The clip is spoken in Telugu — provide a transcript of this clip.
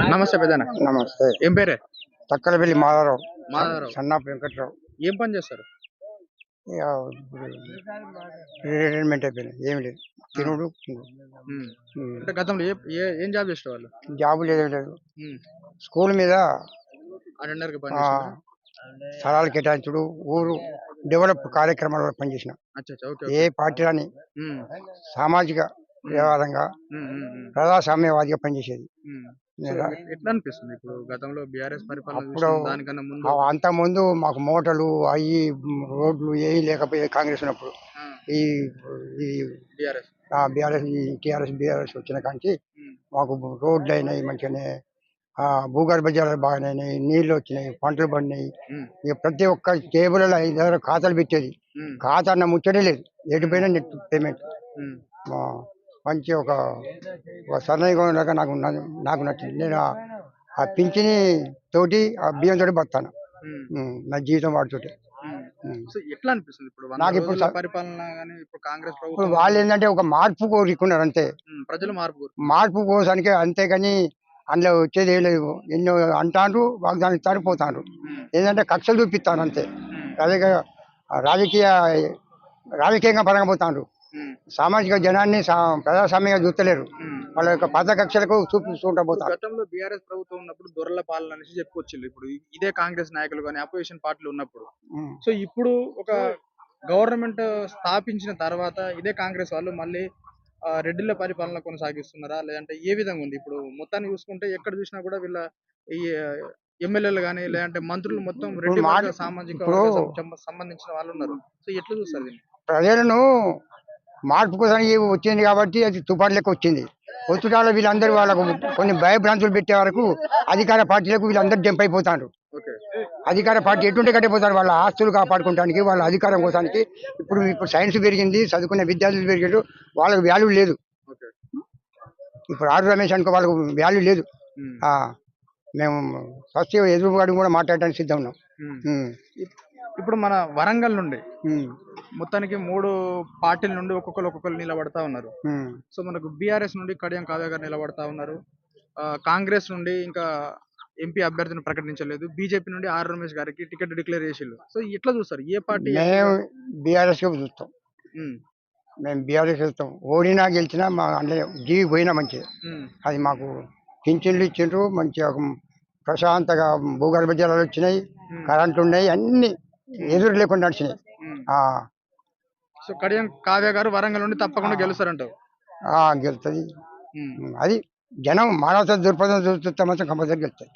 నమస్తే పెద్దనా నమస్తే. ఏం పేరే? తక్కలపల్లి మాధవరావు. మాధవరావు. సన్నాపు వెంకట్రావు. ఏం పని చేస్తారు? రిటైర్మెంట్ అయిపోయింది. ఏమి లేదు. తినుడు. అంటే గతంలో ఏ ఏ- ఏం జాబ్ చేసే వాళ్ళు జాబు లేదు లేదు. స్కూల్ మీద అటెండర్గా పని ఆ, చేస్తారా? స్థలాలు కేటాయించుడు ఊరు డెవలప్ కార్యక్రమాల్లో పనిచేసిన. అచ్చా అచ్చా ఓకే ఏ పార్టీ ఉమ్. సామాజిక వ్యవహారంగా ఉమ్, ఉమ్, ప్రజాస్వామ్యవాదిగా పనిచేసేది? ఎట్లా అనిపిస్తుంది ఇప్పుడు గతంలో బీఆర్ఎస్ పరిపాలన అంత ముందు? మాకు మోటార్లు అవి రోడ్లు ఏవి లేకపోయాయి కాంగ్రెస్ ఉన్నప్పుడు. ఈ ఈ బీఆర్ఎస్. బీఆర్ఎస్ టీఆర్ఎస్ బీఆర్ఎస్ వచ్చిన కాంచి మాకు రోడ్లు అయినాయి మంచిగానే ఆ, భూగర్భ జలాలు బాగానే నీళ్ళు వచ్చినాయి పంటలు పడినాయి. ఇక ప్రతి ఒక్క టేబుల్ ఐదు దగ్గర ఖాతాలు పెట్టేది. ఖాతా అన్న ముచ్చటే లేదు. ఎటుపోయినా నెట్ పేమెంట్. మంచి ఒక సన్నగా లాగా నాకు నాకు నచ్చింది నేను ఆ- పింఛని తోటి ఆ బియ్యం తోటి బతాను నా జీవితం. సో ఎట్లా అనిపిస్తుంది ఇప్పుడు నాకు ఇప్పుడు పరిపాలన కానీ ఇప్పుడు కాంగ్రెస్ ప్రభుత్వం వాళ్ళు ఏంటంటే ఒక మార్పు కోరుకున్నారు అంతే. ప్రజలు మార్పు మార్పు కోసానికి అంతేగాని అందులో వచ్చేది ఏం లేదు. ఎన్నో అంటారు వాగ్దానం ఇస్తారు పోతారు ఏంటంటే కక్షలు చూపిస్తాను అంతే. అదే రాజకీయ రాజకీయంగా పరంగా పోతారు సామాజిక జనాన్ని ప్రజాస్వామ్యంగా చూస్తలేరు. వాళ్ళ యొక్క పాత కక్షలకు చూపిస్తుంటా పోతారు. గతంలో బీఆర్ఎస్ ప్రభుత్వం ఉన్నప్పుడు దొరల పాలన అనేసి చెప్పుకొచ్చింది ఇప్పుడు ఇదే కాంగ్రెస్ నాయకులు కానీ అపోజిషన్ పార్టీలు ఉన్నప్పుడు. సో ఇప్పుడు ఒక గవర్నమెంట్ స్థాపించిన తర్వాత ఇదే కాంగ్రెస్ వాళ్ళు మళ్ళీ రెడ్డిల పరిపాలన కొనసాగిస్తున్నారా? లేదంటే ఏ విధంగా ఉంది? ఇప్పుడు మొత్తాన్ని చూసుకుంటే ఎక్కడ చూసినా కూడా వీళ్ళ ఈ ఎమ్మెల్యేలు కానీ లేదంటే మంత్రులు మొత్తం రెడ్డి సామాజిక సంబంధించిన వాళ్ళు ఉన్నారు. సో ఎట్లా చూస్తారు దీన్ని? ప్రజలను మార్పు కోసం వచ్చింది కాబట్టి అది తుపాటు లెక్క వచ్చింది. వచ్చుటాలో వీళ్ళందరూ వాళ్ళకు కొన్ని భయభ్రాంతులు పెట్టే వరకు అధికార పార్టీలకు వీళ్ళందరూ జంప్ అయిపోతారు. అధికార పార్టీ ఎటుంటే కట్టిపోతారు వాళ్ళ ఆస్తులు కాపాడుకోవడానికి వాళ్ళ అధికారం కోసానికి ఇప్పుడు ఇప్పుడు సైన్స్ పెరిగింది చదువుకునే విద్యార్థులు పెరిగారు వాళ్ళకి వాల్యూ లేదు. ఇప్పుడు ఆరు రమేష్ అనుకో వాళ్ళకు వాల్యూ లేదు. మేము ఫస్ట్ ఎదురుగాడు కూడా మాట్లాడడానికి సిద్ధం ఉన్నాం. ఇప్పుడు మన వరంగల్ నుండి మొత్తానికి మూడు పార్టీల నుండి ఒక్కొక్కరు ఒక్కొక్కరు నిలబడతా ఉన్నారు. సో మనకు బీఆర్ఎస్ నుండి కడియం కావ్య గారు నిలబడతా ఉన్నారు. కాంగ్రెస్ నుండి ఇంకా ఎంపీ అభ్యర్థిని ప్రకటించలేదు. బీజేపీ నుండి ఆర్ రమేష్ గారికి టికెట్ డిక్లేర్ చేసిల్లు సో ఎట్లా చూస్తారు? ఏ పార్టీ మేము బీఆర్ఎస్ చూస్తాం మేము బీఆర్ఎస్ వెళ్తాం ఓడినా గెలిచినా మా అందులో జీవి పోయినా మంచిది. అది మాకు పింఛన్లు ఇచ్చిండ్రు మంచిగా ప్రశాంతంగా భూగర్భ జలాలు వచ్చినాయి ఉమ్, కరెంట్లు ఉన్నాయి అన్ని ఎదురు లేకుండా నడిచినాయి. సో కడియం కావ్య గారు వరంగల్ నుండి తప్పకుండా గెలుస్తారంటావు. గెలుస్తుంది. ఉమ్, అది జనం మానవత దృక్పథం చూస్తే మాత్రం కంపల్సరీ గెలుస్తుంది.